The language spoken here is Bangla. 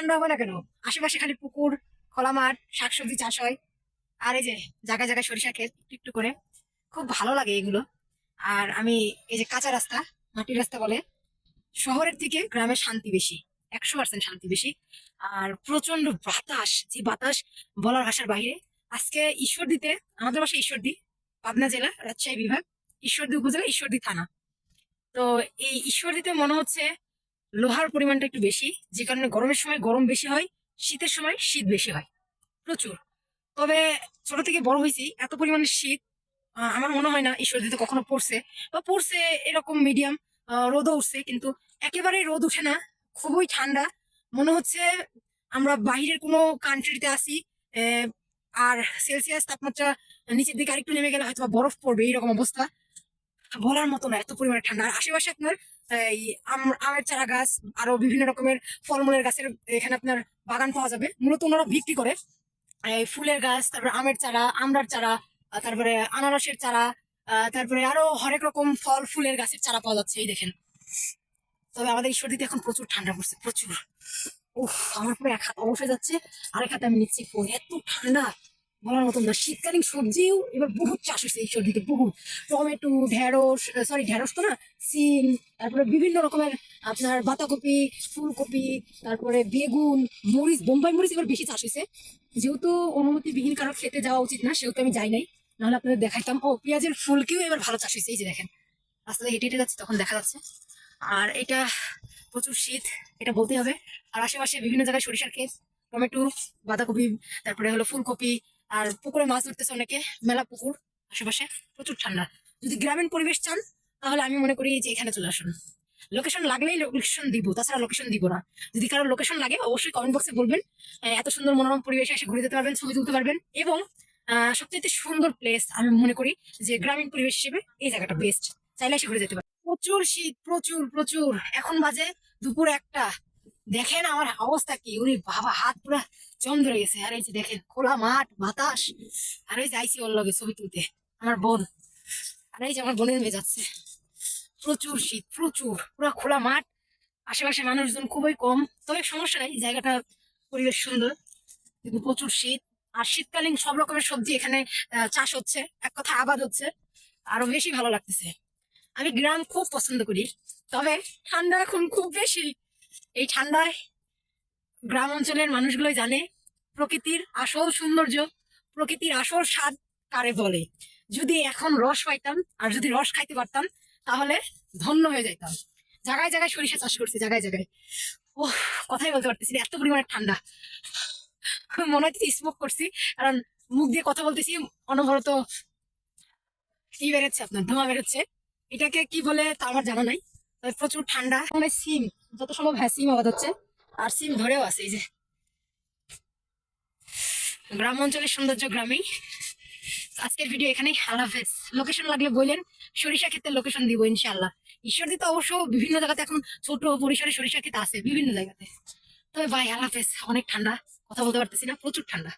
ঠান্ডা হবে না কেন? আশেপাশে খালি পুকুর খোলা মাঠ শাকসবজি চাষ হয়। আর এই যে জায়গায় জায়গায় সরিষা ক্ষেত, একটু করে। খুব ভালো লাগে এগুলো। আর আমি এই যে কাঁচা রাস্তা, মাটির রাস্তা বলে, শহরের থেকে গ্রামে শান্তি বেশি, একশো পার্সেন্ট শান্তি বেশি। আর প্রচণ্ড বাতাস, যে বাতাস বলার ভাষার বাইরে আজকে ঈশ্বরদীতে, আমাদের বাসা ঈশ্বরদী, পাবনা জেলা, রাজশাহী বিভাগ, ঈশ্বরদী উপজেলা, ঈশ্বরদী থানা। তো এই ঈশ্বরদীতে মনে হচ্ছে লোহার পরিমাণটা একটু বেশি, যে কারণে গরমের সময় গরম বেশি হয়, শীতের সময় শীত বেশি হয়। প্রচুর। তবে ছোট থেকে বড় হয়েছি, এত পরিমাণে শীত আমার মনে হয় না ঈশ্বরদীতে কখনো পড়ছে বা পড়ছে এরকম মিডিয়াম রোদও উঠছে, কিন্তু একেবারেই রোদ উঠে না, খুবই ঠান্ডা। মনে হচ্ছে আমরা বাইরের কোনো কান্ট্রিতে আসি আর সেলসিয়াস তাপমাত্রা নিচের দিকে আরেকটু নেমে গেলে হয়তো বরফ পড়বে, এইরকম অবস্থা। বলার মতো না, এত পরিমাণে ঠান্ডা। আর আশেপাশে আপনার, এই আমের চারা গাছ, আরও বিভিন্ন রকমের ফলমূলের গাছের এখানে আপনার বাগান পাওয়া যাবে। মূলত ওনারা বিক্রি করে। এই ফুলের গাছ, তারপরে আমের চারা, আমড়ার চারা তারপরে আনারসের চারা তারপরে আরও হরেক রকম ফল, ফুলের গাছের চারা পাওয়া যাচ্ছে, এই দেখেন। তবে আমাদের ঈশ্বরদীতে এখন প্রচুর ঠান্ডা পড়ছে, প্রচুর। উফ, আমার পুরো এক হাত অবশ্যই যাচ্ছে, আরেক হাতে আমি নিচ্ছি এত ঠান্ডা! বলার মতন না। শীতকালীন সবজিও এবার বহুত চাষ হয়েছে ঈশ্বরদীতে বহুত। টমেটো, ঢেঁড়স সরি ঢেঁড়স তো না, সিম, তারপরে বিভিন্ন রকমের আপনার বাঁধাকপি, ফুলকপি, তারপরে বেগুন, মরিচ, বোম্বাই মরিচ এবার বেশি চাষ হয়েছে। যেহেতু অনুমতিবিহীন কারও খেতে যাওয়া উচিত না, সেহেতু আমি যাই নাই। নাহলে আপনাদের দেখাইতাম। ও, পেঁয়াজের ফুলকেও এবার ভালো চাষ হয়েছে, এই যে দেখেন। রাস্তাতে হেঁটে হেঁটে যাচ্ছে, তখন দেখা যাচ্ছে। আর এটা প্রচুর শীত, এটা বলতেই হবে। আর আশেপাশে বিভিন্ন জায়গায় সরিষার ক্ষেত, টমেটো, বাঁধাকপি, তারপরে হলো ফুলকপি আর পুকুরে মাছ ধরতেছে অনেকে, মেলা পুকুর আশেপাশে, প্রচুর ঠান্ডা। যদি গ্রামীণ পরিবেশ চান, তাহলে আমি মনে করি যে এখানে চলে আসুন। লোকেশন লাগলেই লোকেশন দিব, তাছাড়া লোকেশন দিব না। যদি কারও লোকেশন লাগে, অবশ্যই কমেন্ট বক্সে বলবেন। এত সুন্দর মনোরম পরিবেশে এসে ঘুরে যেতে পারবেন, ছবি তুলতে পারবেন এবং সবচেয়ে সুন্দর প্লেস আমি মনে করি যে গ্রামীণ পরিবেশ হিসেবে এই জায়গাটা বেস্ট চাইলে এসে ঘুরে যেতে পারেন। প্রচুর শীত, প্রচুর প্রচুর। এখন বাজে দুপুর একটা। দেখেন আমার অবস্থা কি? উনি বাবা, হাত পুরা জম ধরে গেছে। আর এই যে দেখেন, খোলা মাঠ, বাতাস। আর এই যে আইসি ওর লগে ছবি তুলতে, আমার বোন। আর এই যে আমার বোনের মেয়ে যাচ্ছে। প্রচুর শীত, প্রচুর। পুরো খোলা মাঠ। আশেপাশে মানুষজন খুবই কম। তবে সমস্যা নাই জায়গাটা পরিবেশ সুন্দর। কিন্তু প্রচুর শীত। আর শীতকালীন সব রকমের সবজি এখানে চাষ হচ্ছে। এক কথা আবাদ হচ্ছে। আরও বেশি ভালো লাগতেছে। আমি গ্রাম খুব পছন্দ করি। তবে ঠান্ডা এখন খুব বেশি। এই ঠান্ডায় গ্রাম অঞ্চলের মানুষগুলোই জানে, প্রকৃতির আসল সৌন্দর্য, প্রকৃতির আসল স্বাদ কারে বলে। যদি এখন রস পাইতাম, আর যদি রস খাইতে পারতাম, তাহলে ধন্য হয়ে যাইতাম। জায়গায় জায়গায় সরিষা চাষ করছে জায়গায় জায়গায় ও কথাই বলতে পারতেছি এত পরিমাণে ঠান্ডা। মনে হচ্ছে স্মোক করছি, কারণ মুখ দিয়ে কথা বলতেছি, অনবরত ই বেরোচ্ছে আপনার, ধোঁয়া বেরোচ্ছে। এটাকে কি বলে তা আমার জানা নাই। প্রচুর ঠান্ডা। মানে সিম, যত সম্ভব হ্যাঁ সিম আবাদ হচ্ছে। আর সিম ধরেও আছে, এই যে। গ্রাম অঞ্চলের সৌন্দর্য গ্রামেই আজকের ভিডিও এখানেই, আল্লাহ লোকেশন লাগলে বললেন সরিষা ক্ষেতের লোকেশন দিব ইনশাআল্লাহ। ঈশ্বরদী তো অবশ্য বিভিন্ন জায়গাতে এখন ছোট পরিসরে সরিষা ক্ষেত আছে, বিভিন্ন জায়গাতে। তবে ভাই, আল্লাহ অনেক ঠান্ডা, কথা বলতে পারতেছি না, প্রচুর ঠান্ডা।